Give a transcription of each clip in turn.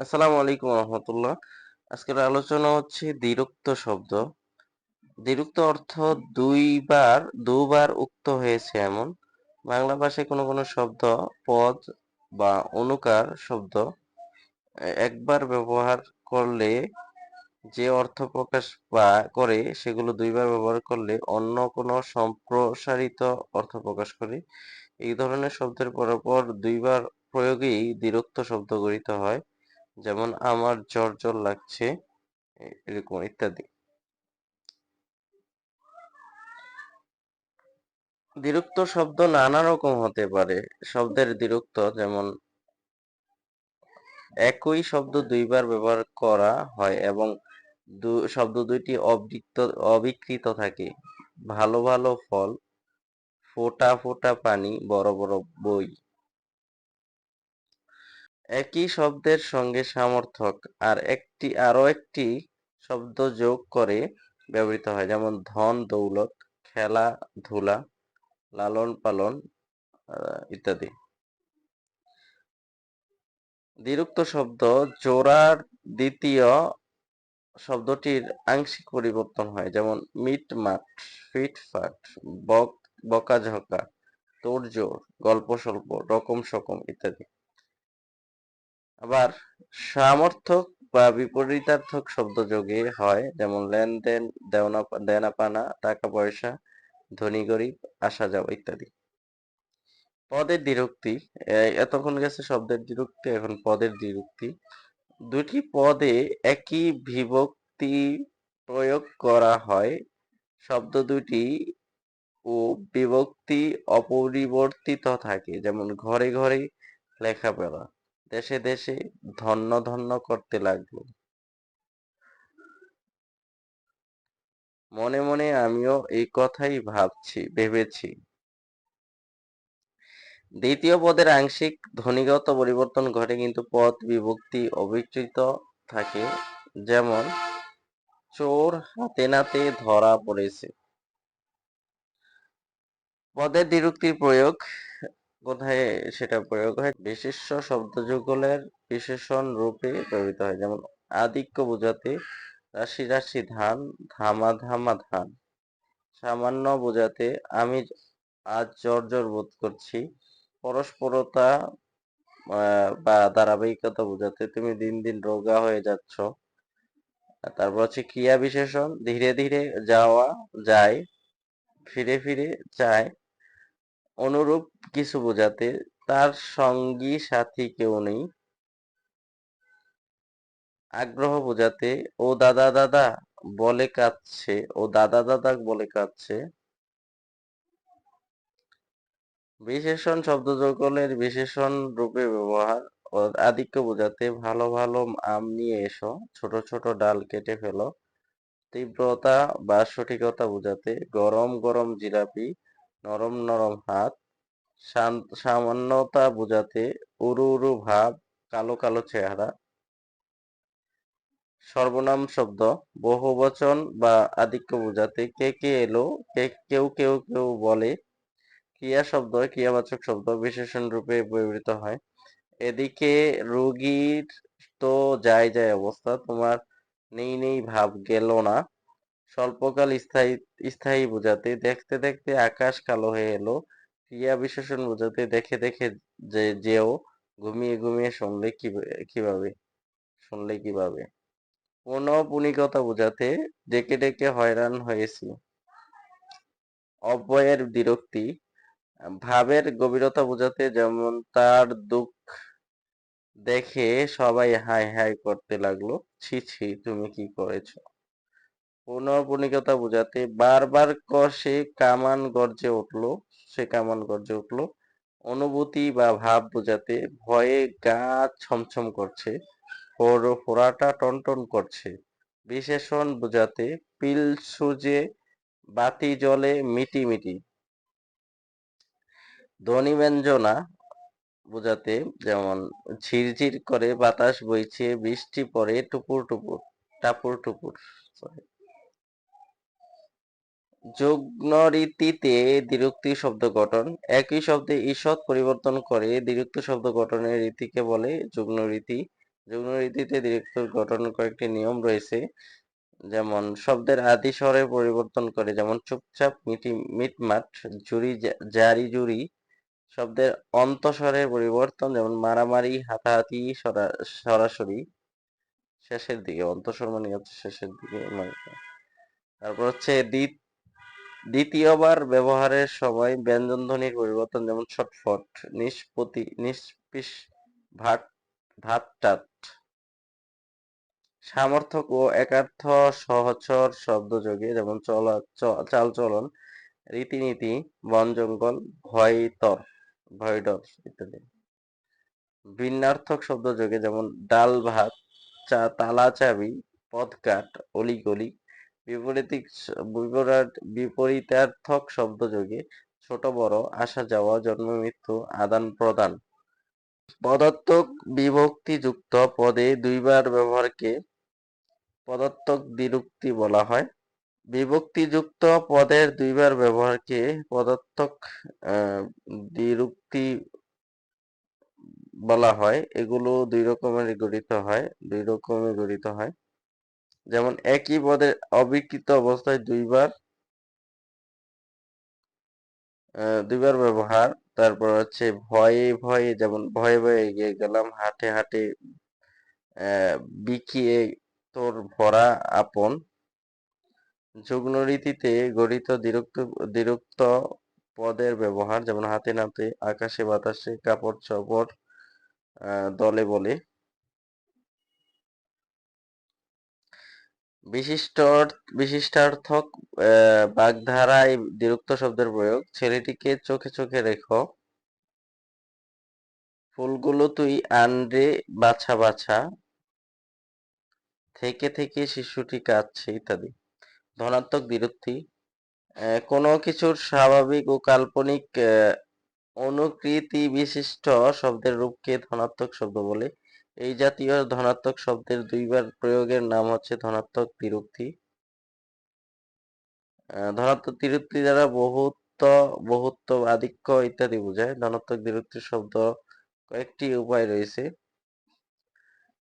আসসালামু আলাইকুম রহমতুল্লাহ। আজকের আলোচনা হচ্ছে দ্বিরুক্ত শব্দ। দ্বিরুক্ত অর্থ দুইবার, দুবার উক্ত হয়েছে এমন। বাংলা ভাষায় কোনো কোনো শব্দ পদ বা অনুকার শব্দ একবার ব্যবহার করলে যে অর্থ প্রকাশ বা করে সেগুলো দুইবার ব্যবহার করলে অন্য কোনো সম্প্রসারিত অর্থ প্রকাশ করে। এই ধরনের শব্দের পরপর দুইবার প্রয়োগেই দ্বিরুক্ত শব্দ গঠিত হয়। যেমন আমার জ্বর জ্বর লাগছে এরকম ইত্যাদি। দ্বিরুক্ত শব্দ নানা রকম হতে পারে। শব্দের দ্বিরুক্ত যেমন একই শব্দ দুইবার ব্যবহার করা হয় এবং শব্দ দুইটি অবৃক্ত অবিকৃত থাকে। ভালো ভালো ফল, ফোটা ফোটা পানি, বড় বড় বই। একই শব্দের সঙ্গে সামর্থক আর একটি আরও একটি শব্দ যোগ করে ব্যবহৃত হয়। যেমন ধন, দৌলত, খেলা, ধুলা, লালন পালন ইত্যাদি। দ্বিরুক্ত শব্দ জোড়ার দ্বিতীয় শব্দটির আংশিক পরিবর্তন হয়। যেমন মিট মাট, ফিট ফাট, বক, বকাঝকা, তোড়জোড়, গল্প স্বল্প, রকম সকম ইত্যাদি। আবার সামর্থক বা বিপরীতার্থক শব্দ যোগে হয়, যেমন লেনদেন, দেওনা দেনা পানা টাকা পয়সা ধনী গরিব, আসা যাওয়া ইত্যাদি। পদের দ্বিরুক্তি এতক্ষণ গেছে শব্দের দ্বিরুক্তি, এখন পদের দ্বিরুক্তি। দুটি পদে একই বিভক্তি প্রয়োগ করা হয়। শব্দ দুটি ও বিভক্তি অপরিবর্তিত থাকে, যেমন ঘরে ঘরে লেখাপড়া। দেশে দেশে ধন্য ধন্য করতে লাগল। মনে মনে আমিও এই কথাই ভাবছি, ভেবেছি। দ্বিতীয় পদের আংশিক ধ্বনিগত পরিবর্তন ঘটে কিন্তু পদ বিভক্তি অবিকৃত থাকে। যেমন, চোর হাতে নাতে ধরা পড়েছে। পদের দ্বিরুক্তির প্রয়োগ কোথায় সেটা প্রয়োগ হয়। বিশেষ্য শব্দযুগলের বিশেষণ রূপে ব্যবহৃত হয়, যেমন আধিক্য বোঝাতে রাশি রাশি ধান, ধামা ধামা ধান। সামান্য বোঝাতে আমি আজ জর্জর বোধ করছি। পরস্পরতা বা ধারাবাহিকতা বোঝাতে তুমি দিন দিন রোগা হয়ে যাচ্ছ। তারপর হচ্ছে ক্রিয়া বিশেষণ, ধীরে ধীরে যাওয়া, যায়, ফিরে ফিরে যায়। অনুরূপ কিছু বোঝাতে তার সঙ্গী সাথী কেউ নেই। আগ্রহ বোঝাতে, ও দাদা দাদা, বলে কাঁদছে, ও দাদা দাদা, বলে কাঁদছে। বিশেষণ শব্দযুগলের বিশেষণ রূপে ব্যবহার ও আধিক্য বোঝাতে, ভালো ভালো, আম নিয়ে এসো, ছোট ছোট ডাল কেটে ফেলো। তীব্রতা বা সঠিকতা বোঝাতে, গরম গরম জিলাপি নরম নরম হাত সামান্যতা বোঝাতে উরু উরু ভাব, কালো কালো চেহারা। সর্বনাম শব্দ, বহুবচন বা আধিক্য বোঝাতে কে কে এলো, কে কেউ কেউ কেউ বলে, ক্রিয়া শব্দ, ক্রিয়াবাচক শব্দ বিশেষণ রূপে ব্যবহৃত হয়। এদিকে রোগীর তো যায় যায় অবস্থা, তোমার নেই নেই ভাব গেল না। স্বল্পকাল স্থায়ী স্থায়ী বোঝাতে দেখতে দেখতে আকাশ কালো হয়ে এলো। ক্রিয়া বিশেষণ বোঝাতে দেখে দেখে যে, যেও ঘুমিয়ে ঘুমিয়ে শুনলে কীভাবে? শুনলে কীভাবে? পুনঃপুনিকতা বোঝাতে ডেকে ডেকে হয়রান হয়েছি। অব্যয়ের বিরক্তি। ভাবের গভীরতা বোঝাতে যেমন তার দুঃখ দেখে সবাই হাই হাই করতে লাগল। ছি ছি, তুমি কি করেছ? পুনঃপুনিকতা বোঝাতে বারবার কষে কামান গর্জে উঠল, সে কামান গর্জে উঠল। অনুভূতি বা ভাব বোঝাতে ভয়ে গা ছমছম করছে ফোড়াটা টনটন করছে বিশেষণ বোঝাতে পিল সুজে বাতি জলে মিটি মিটি। ধ্বনি ব্যঞ্জনা বোঝাতে যেমন ঝিরঝির করে বাতাস বইছে, বৃষ্টি পড়ে টুপুর টুপুর টাপুর টুপুর sorry। যুগ্মরীতিতে দ্বিরুক্তি শব্দ গঠন। একই শব্দে ঈষৎ পরিবর্তন করে দ্বিরুক্ত শব্দ গঠনের রীতিকে বলে যুগ্মরীতি যুগ্ম রীতিতে দ্বিরুক্তির গঠনের কয়েকটি নিয়ম রয়েছে, যেমন শব্দের আদি স্বরে পরিবর্তন করে, যেমন চুপচাপ, মিটি, মিটমাট জুরি জারি জুরি শব্দের অন্তঃস্বরের পরিবর্তন, যেমন মারামারি, হাতাহাতি, সরা- সরাসরি, শেষের দিকে অন্তঃস্বর মানে হচ্ছে শেষের দিকে মানে। তারপর হচ্ছে দ্বিত- দ্বিতীয়বার ব্যবহারের সময় ব্যঞ্জন ধ্বনির পরিবর্তন, যেমন ছটফট, নিষ্পতি, নিষ্পিস ভাট সামর্থক ও একার্থ সহচর শব্দযোগে, যেমন চলা চালচলন, রীতিনীতি বন জঙ্গল ভয়তর, ভয়ডর ইত্যাদি। ভিন্নার্থক শব্দযোগে, যেমন ডাল ভাত, চা, তালা চাবি, পথঘাট, অলিগলি বিপরীতিক বিপরাট বিপরীতার্থক শব্দযোগে ছোট, বড়, আসা, যাওয়া, জন্ম, মৃত্যু, আদান, প্রদান। পদার্থক বিভক্তিযুক্ত পদে দুইবার ব্যবহারকে পদার্থক দ্বিরুক্তি বলা হয়। বিভক্তিযুক্ত পদের দুইবার ব্যবহারকে পদার্থক দ্বিরুক্তি বলা হয়। এগুলো দুই রকমের গঠিত হয়, দুই রকমের গঠিত হয়। যেমন একই পদের অবিকৃত অবস্থায় দুইবার দুইবার ব্যবহার। তারপর হচ্ছে ভয়ে ভয়ে, যেমন ভয়ে ভয়ে এগিয়ে গেলাম, হাটে হাটে বিকিয়ে তোর ভরা আপন। যুগ্ম রীতিতে গঠিত দ্বিরুক্ত দ্বিরুক্ত পদের ব্যবহার, যেমন হাতে নাতে, আকাশে বাতাসে কাপড় চোপড় দলে বলে। বিশিষ্ট বিশিষ্টার্থক বাগধারায় দ্বিরুক্ত শব্দের প্রয়োগ। ছেলেটিকে চোখে চোখে রেখো। ফুলগুলো তুই আনরে বাছা বাছা। থেকে থেকে শিশুটি কাঁদছে ইত্যাদি। ধনাত্মক আহ, কোনো কিছুর স্বাভাবিক ও কাল্পনিক অনুকৃতি বিশিষ্ট শব্দের রূপকে ধনাত্মক শব্দ বলে। এই জাতীয় ধনাত্মক শব্দের দুইবার প্রয়োগের নাম হচ্ছে ধনাত্মক আহ, ধনাত্মক দ্বিরুক্তি দ্বারা বহুত্ব বহুত্ব আধিক্য ইত্যাদি বোঝায়। ধনাত্মক দ্বিরুক্তির শব্দ কয়েকটি উপায় রয়েছে।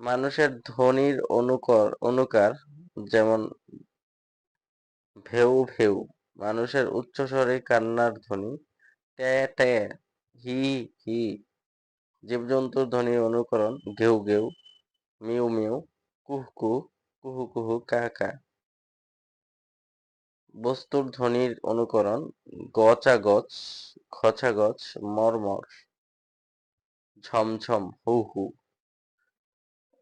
মানুষের ধ্বনির অনুকর অনুকার যেমন ভেউ ভেউ মানুষের উচ্চস্বরে কান্নার ধ্বনি টে টে হি হি জীবজন্তুর ধ্বনির অনুকরণ, ঘেউ ঘেউ, মিউ মিউ, কুহ কুহ, কুহু কুহু, কা কা। বস্তুর ধ্বনির অনুকরণ গচা গছ খচা গছ মর্মর ঝমঝম হু হু।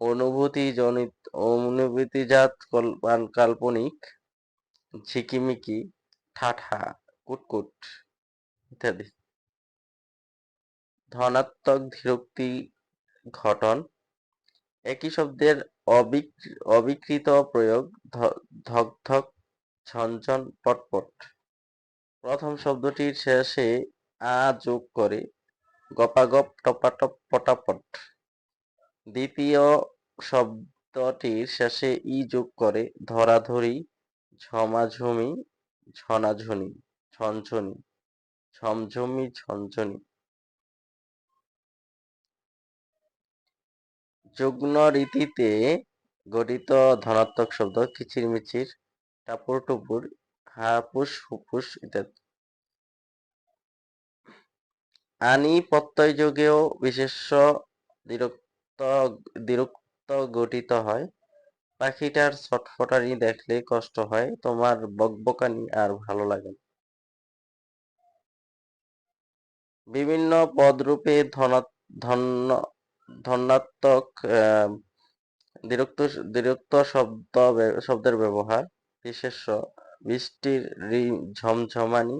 অনুভূতি জনিত অনুভূতিজাত কল্পান- কাল্পনিক, ঝিকিমিকি ঠাঠা কুটকুট ইত্যাদি। ধনাত্মক ধীরোক্তি ঘটন। একই শব্দের অবিক- অবিকৃত প্রয়োগ ধক ধক ঝনঝন পটপট। প্রথম শব্দটির শেষে আ যোগ করে গপাগপ টপাটপ পটাপট। দ্বিতীয় শব্দটির শেষে ই যোগ করে ধরাধরি, ঝমাঝমি, ঝনাঝনি, ঝনঝনি, ঝমঝমি, ঝনঝনি। যুগ্ম রীতিতে গঠিত ধনাত্মক শব্দ কিচিরমিচির, টাপুর টুপুর হাপুস হুপুস ইত্যাদি। আনি প্রত্যয় যোগেও বিশেষ্য দ্বিরুক্ত দ্বিরুক্ত গঠিত হয়। পাখিটার ছটফটানি দেখলে কষ্ট হয়, তোমার বকবকানি আর ভালো লাগে বিভিন্ন পদরূপে ধনা, ধন্য ধন্যাত্মক আহ, দ্বিরুক্ত দ্বিরুক্ত শব্দ শব্দের ব্যবহার বিশেষ্য বৃষ্টির রি- ঝমঝমানি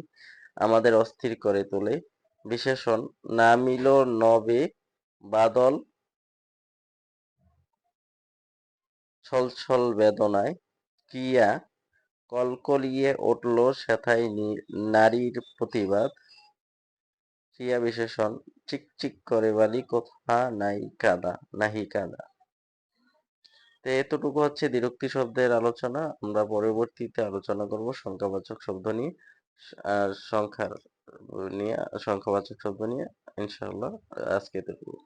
আমাদের অস্থির করে তোলে। বিশেষণ নামিল নবে বাদল ছলছল বেদনায়। ক্রিয়া কলকলিয়ে উঠল সেথায় নারীর প্রতিবাদ। ক্রিয়া বিশেষণ চিকচিক করে বালি, কোথা নাই কাদা, নাহি কাদা। তো এতটুকু হচ্ছে দ্বিরুক্তি শব্দের আলোচনা। আমরা পরবর্তীতে আলোচনা করব সংখ্যাবাচক শব্দ নিয়ে। আর সংখ্যার নিয়ে, সংখ্যাবাচক শব্দ নিয়ে ইনশাল্লাহ আজকে এতটুকু